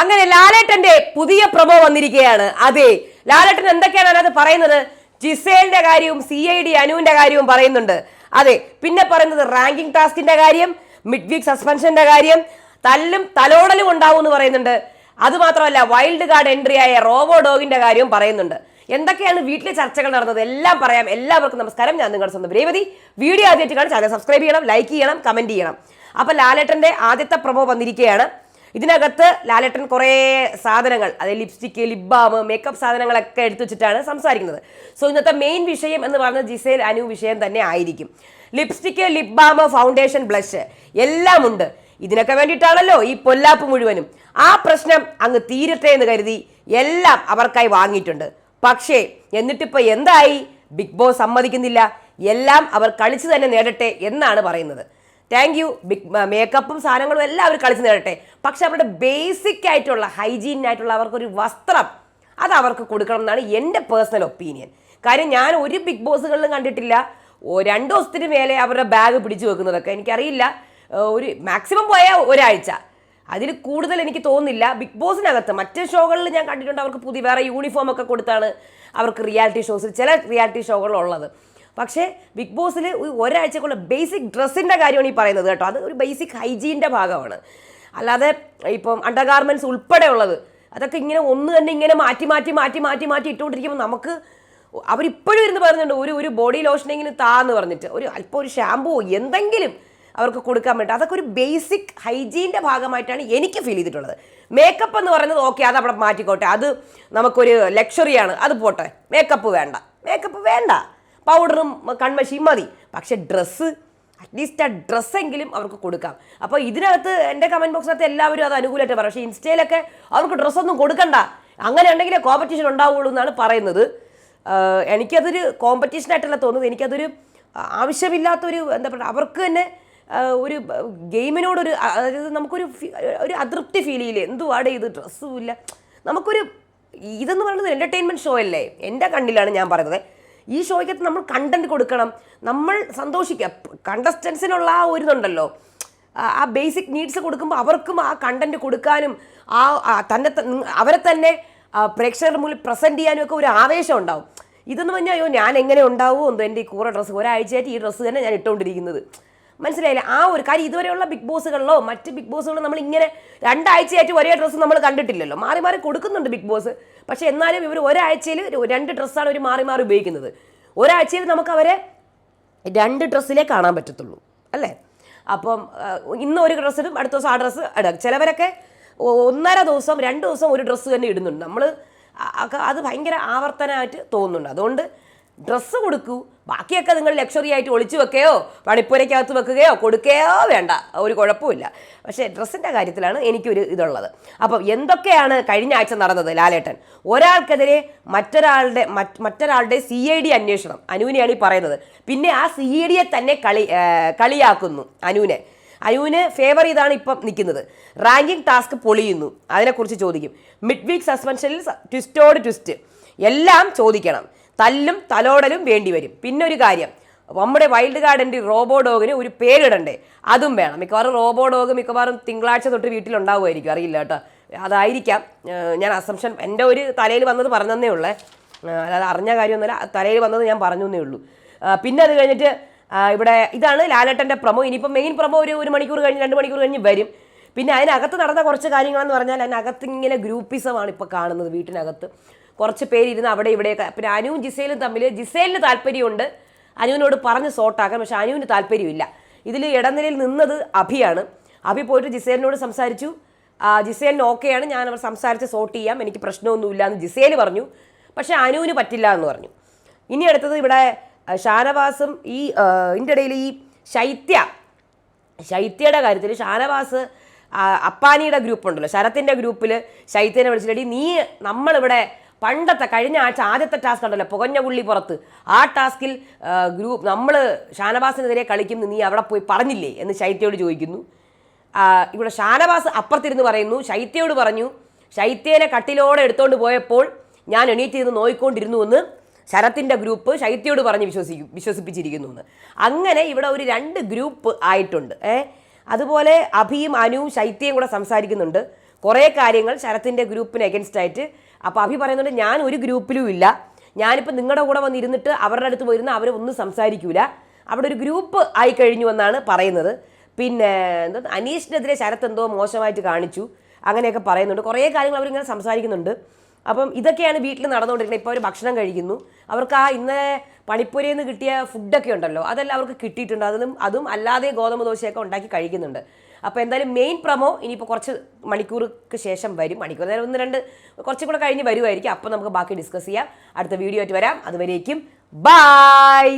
അങ്ങനെ ലാലേട്ടന്റെ പുതിയ പ്രൊമോ വന്നിരിക്കുകയാണ്. അതെ ലാലേട്ടൻ എന്തൊക്കെയാണ് അതിനകത്ത് പറയുന്നത്? ജിസേലിന്റെ കാര്യവും സി ഐ ഡി അനുവിന്റെ കാര്യവും പറയുന്നുണ്ട്. അതെ പിന്നെ പറയുന്നത് റാങ്കിംഗ് ടാസ്കിന്റെ കാര്യം മിഡ് വീക്ക് സസ്പെൻഷന്റെ കാര്യം തല്ലും തലോടലും ഉണ്ടാവും എന്ന് പറയുന്നുണ്ട്. അത് മാത്രമല്ല വൈൽഡ് കാർഡ് എൻട്രി ആയ റോബോ ഡോഗിന്റെ കാര്യവും പറയുന്നുണ്ട്. എന്തൊക്കെയാണ് വീട്ടിലെ ചർച്ചകൾ നടന്നത്? എല്ലാം പറയാം. എല്ലാവർക്കും നമസ്കാരം. ഞാൻ നിങ്ങളുടെ സ്വന്തം രേവതി. വീഡിയോ ആദ്യമായിട്ട് കാണാൻ ചാനൽ സബ്സ്ക്രൈബ് ചെയ്യണം ലൈക്ക് ചെയ്യണം കമന്റ് ചെയ്യണം. അപ്പൊ ലാലേട്ടന്റെ ആദ്യത്തെ പ്രൊമോ വന്നിരിക്കുകയാണ്. ഇതിനകത്ത് ലാലേട്ടൻ കുറേ സാധനങ്ങൾ അതായത് ലിപ്സ്റ്റിക്ക് ലിപ് ബാം മേക്കപ്പ് സാധനങ്ങളൊക്കെ എടുത്തു വെച്ചിട്ടാണ് സംസാരിക്കുന്നത്. സോ ഇന്നത്തെ മെയിൻ വിഷയം എന്ന് പറയുന്നത് ജിസേൽ അനു വിഷയം തന്നെ ആയിരിക്കും. Lipstick lip balm foundation blush എല്ലാം ഉണ്ട്. ഇതിനൊക്കെ വേണ്ടിയിട്ടാണല്ലോ ഈ പൊല്ലാപ്പ് മുഴുവനും. ആ പ്രശ്നം അങ്ങ് തീരട്ടെ എന്ന് കരുതി എല്ലാം അവർക്കായി വാങ്ങിയിട്ടുണ്ട്. പക്ഷേ എന്നിട്ടിപ്പോൾ എന്തായി? ബിഗ് ബോസ് സമ്മതിക്കുന്നില്ല. എല്ലാം അവർ കളിച്ചു തന്നെ നേടട്ടെ എന്നാണ് പറയുന്നത്. താങ്ക് യു ബിഗ് മേക്കപ്പും സാധനങ്ങളും എല്ലാം അവർ കളിച്ച് നേടട്ടെ. പക്ഷെ അവരുടെ ബേസിക് ആയിട്ടുള്ള ഹൈജീൻ ആയിട്ടുള്ള അവർക്കൊരു വസ്ത്രം അത് അവർക്ക് കൊടുക്കണം എന്നാണ് എന്റെ പേഴ്സണൽ ഒപ്പീനിയൻ കാര്യം ഞാൻ ഒരു ബിഗ് ബോസുകളിലും കണ്ടിട്ടില്ല. രണ്ട് ദിവസത്തിന് മേലെ അവരുടെ ബാഗ് പിടിച്ചു വെക്കുന്നതൊക്കെ. എനിക്കറിയില്ല. ഒരു മാക്സിമം പോയ ഒരാഴ്ച. അതിൽ കൂടുതൽ എനിക്ക് തോന്നുന്നില്ല. ബിഗ് ബോസിനകത്ത് മറ്റ് ഷോകളിൽ ഞാൻ കണ്ടിട്ടുണ്ട് അവർക്ക് പുതിയ വേറെ യൂണിഫോം ഒക്കെ കൊടുത്താണ് അവർക്ക് റിയാലിറ്റി ഷോസ് ചില റിയാലിറ്റി ഷോകളുള്ളത് പക്ഷേ ബിഗ് ബോസിൽ ഒരാഴ്ചക്കുള്ള ബേസിക് ഡ്രസ്സിന്റെ കാര്യമാണ് ഈ പറയുന്നത് കേട്ടോ. അത് ഒരു ബേസിക് ഹൈജീന്റെ ഭാഗമാണ്. അല്ലാതെ ഇപ്പം അണ്ടർ ഗാർമെന്റ്സ് ഉൾപ്പെടെ ഉള്ളത് അതൊക്കെ ഇങ്ങനെ ഒന്ന് തന്നെ ഇങ്ങനെ മാറ്റി മാറ്റി മാറ്റി മാറ്റി മാറ്റി ഇട്ടുകൊണ്ടിരിക്കുമ്പോൾ നമുക്ക് അവരിപ്പോഴും ഇരുന്ന് പറയുന്നുണ്ട് ഒരു ഒരു ബോഡി ലോഷനെങ്കിലും താന്ന് പറഞ്ഞിട്ട്. ഒരു അല്പം ഒരു ഷാമ്പൂ എന്തെങ്കിലും അവർക്ക് കൊടുക്കാൻ പറ്റും അതൊക്കെ ഒരു ബേസിക് ഹൈജീന്റെ ഭാഗമായിട്ടാണ് എനിക്ക് ഫീൽ ചെയ്തിട്ടുള്ളത്. മേക്കപ്പ് എന്ന് പറയുന്നത് ഓക്കെ അത് അവിടെ മാറ്റിക്കോട്ടെ. അത് നമുക്കൊരു ലക്ഷറിയാണ് അത് പോട്ടെ. മേക്കപ്പ് വേണ്ട. മേക്കപ്പ് വേണ്ട. പൗഡറും കൺമഷിയും മതി. പക്ഷെ ഡ്രസ്സ് അറ്റ്ലീസ്റ്റ് ആ ഡ്രസ്സെങ്കിലും അവർക്ക് കൊടുക്കാം. അപ്പോൾ ഇതിനകത്ത് എന്റെ കമന്റ് ബോക്സിനകത്ത് എല്ലാവരും അത് അനുകൂലമായിട്ട് പറയും. പക്ഷേ ഇൻസ്റ്റയിലൊക്കെ അവർക്ക് ഡ്രസ്സൊന്നും കൊടുക്കണ്ട. അങ്ങനെ ഉണ്ടെങ്കിലേ കോമ്പറ്റീഷൻ ഉണ്ടാവുള്ളൂ എന്നാണ് പറയുന്നത്. എനിക്കതൊരു കോമ്പറ്റീഷനായിട്ടല്ല തോന്നുന്നത്. എനിക്കതൊരു ആവശ്യമില്ലാത്തൊരു എന്താ പറയുക അവർക്ക് തന്നെ ഒരു ഗെയിമിനോടൊരു അതായത് നമുക്കൊരു ഒരു അതൃപ്തി ഫീൽ ചെയ്യില്ലേ? എന്തുവാടെ ഇത്? ഡ്രസ്സും ഇല്ല. നമുക്കൊരു ഇതെന്ന് പറയുന്നത് എന്റർടൈൻമെന്റ് ഷോ അല്ലേ? എന്റെ കണ്ണിലാണ് ഞാൻ പറയുന്നത്. ഈ ഷോയ്ക്കകത്ത് നമ്മൾ കണ്ടന്റ് കൊടുക്കണം. നമ്മൾ സന്തോഷിക്കുക കണ്ടസ്റ്റൻസിനുള്ള ആ ഒരു ഇതുണ്ടല്ലോ ആ- ബേസിക് നീഡ്സ് കൊടുക്കുമ്പോൾ അവർക്കും ആ കണ്ടന്റ് കൊടുക്കാനും ആ തന്നെ അവരെ തന്നെ പ്രേക്ഷകരുടെ മുന്നിൽ പ്രസന്റ് ചെയ്യാനും ഒക്കെ ഒരു ആവേശം ഉണ്ടാവും. ഇതെന്ന് പറഞ്ഞാൽ അയ്യോ ഞാൻ എങ്ങനെ ഉണ്ടാവുമോ എന്തോ എന്റെ ഈ കൂറ ഡ്രസ്സ് ഒരാഴ്ചയായിട്ട് ഈ ഡ്രസ്സ് തന്നെ ഞാൻ ഇട്ടുകൊണ്ടിരിക്കുന്നത് മനസ്സിലായില്ലേ? ആ ഒരു കാര്യം ഇതുവരെയുള്ള ബിഗ് ബോസുകളിലോ മറ്റ് ബിഗ് ബോസുകളോ നമ്മൾ ഇങ്ങനെ രണ്ടാഴ്ചയായിട്ട് ഒരേ ഡ്രസ്സ് നമ്മൾ കണ്ടിട്ടില്ലല്ലോ. മാറി മാറി കൊടുക്കുന്നുണ്ട് ബിഗ് ബോസ്. പക്ഷേ എന്നാലും ഇവർ ഒരാഴ്ചയിൽ രണ്ട് ഡ്രസ്സാണ് ഒരു മാറി മാറി ഉപയോഗിക്കുന്നത്. ഒരാഴ്ചയിൽ നമുക്ക് അവരെ രണ്ട് ഡ്രസ്സിലേ കാണാൻ പറ്റത്തുള്ളൂ. അല്ലേ? അപ്പം ഇന്ന് ഒരു ഡ്രസ്സ് അടുത്ത ദിവസം ആ ഡ്രസ്സ് ഇടുക ചിലവരൊക്കെ ഒന്നര ദിവസം രണ്ട് ദിവസം ഒരു ഡ്രസ്സ് തന്നെ ഇടുന്നുണ്ട്. നമ്മൾ അത് ഭയങ്കര ആവർത്തനമായിട്ട് തോന്നുന്നുണ്ട്. അതുകൊണ്ട് ഡ്രസ്സ് കൊടുക്കൂ ബാക്കിയൊക്കെ നിങ്ങൾ ലക്ഷറി ആയിട്ട് ഒളിച്ചു വെക്കുകയോ പണിപ്പുരയ്ക്കകത്ത് വെക്കുകയോ കൊടുക്കുകയോ വേണ്ട. ഒരു കുഴപ്പമില്ല പക്ഷേ ഡ്രസ്സിന്റെ കാര്യത്തിലാണ് എനിക്കൊരു ഇതുള്ളത്. അപ്പം എന്തൊക്കെയാണ് കഴിഞ്ഞ ആഴ്ച നടന്നത് ലാലേട്ടൻ? ഒരാൾക്കെതിരെ മറ്റൊരാളുടെ മറ്റൊരാളുടെ സി ഐ ഡി അന്വേഷണം. അനുവിനെയാണ് ഈ പറയുന്നത്. പിന്നെ ആ സി ഐ ഡിയെ തന്നെ കളി കളിയാക്കുന്നു അനുവിനെ അനുവിന് ഫേവർ ചെയ്താണ് ഇപ്പം നിൽക്കുന്നത്. റാങ്കിങ് ടാസ്ക് പൊളിയുന്നു. അതിനെക്കുറിച്ച് ചോദിക്കും. മിഡ് വീക്ക് സസ്പെൻഷനിൽ ട്വിസ്റ്റോട് ട്വിസ്റ്റ് എല്ലാം ചോദിക്കണം. തല്ലും തലോടലും വേണ്ടി വരും. പിന്നെ ഒരു കാര്യം നമ്മുടെ വൈൽഡ് ഗാർഡന്റെ റോബോ ഡോഗിന് ഒരു പേരിടണ്ടേ? അതും വേണം. മിക്കവാറും റോബോ ഡോഗ് മിക്കവാറും തിങ്കളാഴ്ച തൊട്ട് വീട്ടിലുണ്ടാവുമായിരിക്കും. അറിയില്ല കേട്ടോ. അതായിരിക്കാം. ഞാൻ അസംഷൻ എന്റെ ഒരു തലയിൽ വന്നത് പറഞ്ഞതന്നേ ഉള്ളേ. അല്ലാതെ അറിഞ്ഞ കാര്യമൊന്നുമല്ല. തലയിൽ വന്നത് ഞാൻ പറഞ്ഞു എന്നേ ഉള്ളൂ പിന്നെ അത് കഴിഞ്ഞിട്ട് ഇവിടെ ഇതാണ് ലാലേട്ടന്റെ പ്രമോ ഇനിയിപ്പോൾ മെയിൻ പ്രമോ ഒരു ഒരു മണിക്കൂർ കഴിഞ്ഞ് രണ്ട് മണിക്കൂർ കഴിഞ്ഞ് വരും. പിന്നെ അതിനകത്ത് നടന്ന കുറച്ച് കാര്യങ്ങളെന്ന് പറഞ്ഞാൽ അതിനകത്ത് ഇങ്ങനെ ഗ്രൂപ്പിസമാണ് ഇപ്പോൾ കാണുന്നത് വീട്ടിനകത്ത്. കുറച്ച് പേരിരുന്ന് അവിടെ ഇവിടെയൊക്കെ. പിന്നെ അനുവും ജിസേലും തമ്മിൽ ജിസേലിന് താല്പര്യമുണ്ട്. അനുവിനോട് പറഞ്ഞ് സോട്ടാക്കാൻ പക്ഷെ അനുവിന് താല്പര്യമില്ല. ഇതിൽ ഇടനിലയിൽ നിന്നത് അഭിയാണ്. അഭി പോയിട്ട് ജിസേലിനോട് സംസാരിച്ചു. ജിസേലിന് ഓക്കെയാണ്. ഞാൻ അവർ സംസാരിച്ച് സോട്ട് ചെയ്യാം എനിക്ക് പ്രശ്നമൊന്നുമില്ല എന്ന് ജിസേൽ പറഞ്ഞു. പക്ഷെ അനുവിന് പറ്റില്ല എന്ന് പറഞ്ഞു. ഇനി അടുത്തത് ഇവിടെ ഷാനവാസും ഈ ഇതിന്റെ ഇടയിൽ ഈ ശൈത്യ. ശൈത്യയുടെ കാര്യത്തിൽ ഷാനവാസ് അപ്പാനിയുടെ ഗ്രൂപ്പ് ഉണ്ടല്ലോ ശരത്തിന്റെ ഗ്രൂപ്പിൽ ശൈത്യനെ വിളിച്ചിട്ട് നീ നമ്മളിവിടെ പണ്ടത്തെ കഴിഞ്ഞ ആഴ്ച ആദ്യത്തെ ടാസ്ക് ഉണ്ടല്ലോ പുകഞ്ഞ പുള്ളി പുറത്ത്. ആ ടാസ്കിൽ ഗ്രൂപ്പ് നമ്മൾ ഷാനവാസിനെതിരെ കളിക്കുന്നു നീ അവിടെ പോയി പറഞ്ഞില്ലേ എന്ന് ശൈത്യയോട് ചോദിക്കുന്നു. ഇവിടെ ഷാനവാസ് അപ്പുറത്തിരുന്ന് പറയുന്നു ശൈത്യയോട് പറഞ്ഞു ശൈത്യനെ കട്ടിലോടെ എടുത്തുകൊണ്ട് പോയപ്പോൾ ഞാൻ എണീറ്റിരുന്ന് നോയിക്കൊണ്ടിരുന്നു എന്ന് ശരത്തിന്റെ ഗ്രൂപ്പ് ശൈത്യയോട് പറഞ്ഞ് വിശ്വസിക്കും വിശ്വസിപ്പിച്ചിരിക്കുന്നു എന്ന്. അങ്ങനെ ഇവിടെ ഒരു രണ്ട് ഗ്രൂപ്പ് ആയിട്ടുണ്ട് ഏ? അതുപോലെ അഭിയും അനുവും ശൈത്യയും കൂടെ സംസാരിക്കുന്നുണ്ട്. കുറേ കാര്യങ്ങൾ ശരത്തിന്റെ ഗ്രൂപ്പിന് എഗൻസ്റ്റ് ആയിട്ട് അപ്പോൾ അഭി പറയുന്നുണ്ട് ഞാൻ ഒരു ഗ്രൂപ്പിലും ഇല്ല. ഞാനിപ്പോൾ നിങ്ങളുടെ കൂടെ വന്നിരുന്നിട്ട് അവരുടെ അടുത്ത് പോയിരുന്ന അവർ ഒന്നും സംസാരിക്കൂല. അവിടെ ഒരു ഗ്രൂപ്പ് ആയി കഴിഞ്ഞു എന്നാണ് പറയുന്നത്. പിന്നെ എന്താ അനീഷിനെതിരെ ശരത്ത് എന്തോ മോശമായിട്ട് കാണിച്ചു. അങ്ങനെയൊക്കെ പറയുന്നുണ്ട്. കുറേ കാര്യങ്ങൾ അവരിങ്ങനെ സംസാരിക്കുന്നുണ്ട്. അപ്പം ഇതൊക്കെയാണ് വീട്ടിൽ നടന്നുകൊണ്ടിരിക്കുന്നത്. ഇപ്പോൾ അവർ ഭക്ഷണം കഴിക്കുന്നു. അവർക്ക് ആ ഇന്ന് പണിപ്പുരയിൽ നിന്ന് കിട്ടിയ ഫുഡൊക്കെ ഉണ്ടല്ലോ അതെല്ലാം അവർക്ക് കിട്ടിയിട്ടുണ്ട്. അതിലും അതും അല്ലാതെ ഗോതമ്പ് ദോശയൊക്കെ ഉണ്ടാക്കി കഴിക്കുന്നുണ്ട്. അപ്പോൾ എന്തായാലും മെയിൻ പ്രമോ ഇനിയിപ്പോൾ കുറച്ച് മണിക്കൂർക്ക് ശേഷം വരും. മണിക്കൂർ നേരം ഒന്ന് രണ്ട് കുറച്ചും കൂടെ കഴിഞ്ഞ് വരുമായിരിക്കും അപ്പോൾ നമുക്ക് ബാക്കി ഡിസ്കസ് ചെയ്യാം. അടുത്ത വീഡിയോ ആയിട്ട് വരാം. അതുവരേക്കും ബായ്